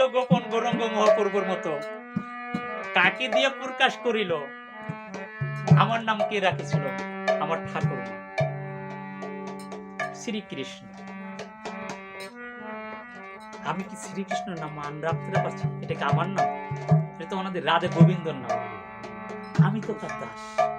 নাম গোপন গৌরঙ্গ মহাপূর্বর মতো। কাকে দিয়ে প্রকাশ করিল। আমার নাম কে রাখেছিল? আমার ঠাকুর শ্রীকৃষ্ণ। আমি কি শ্রীকৃষ্ণের নাম মান রাখতে পারছি এটা কি আমার নাম? এটা তো আমাদের রাধে গোবিন্দর নাম। আমি তো তার দাস।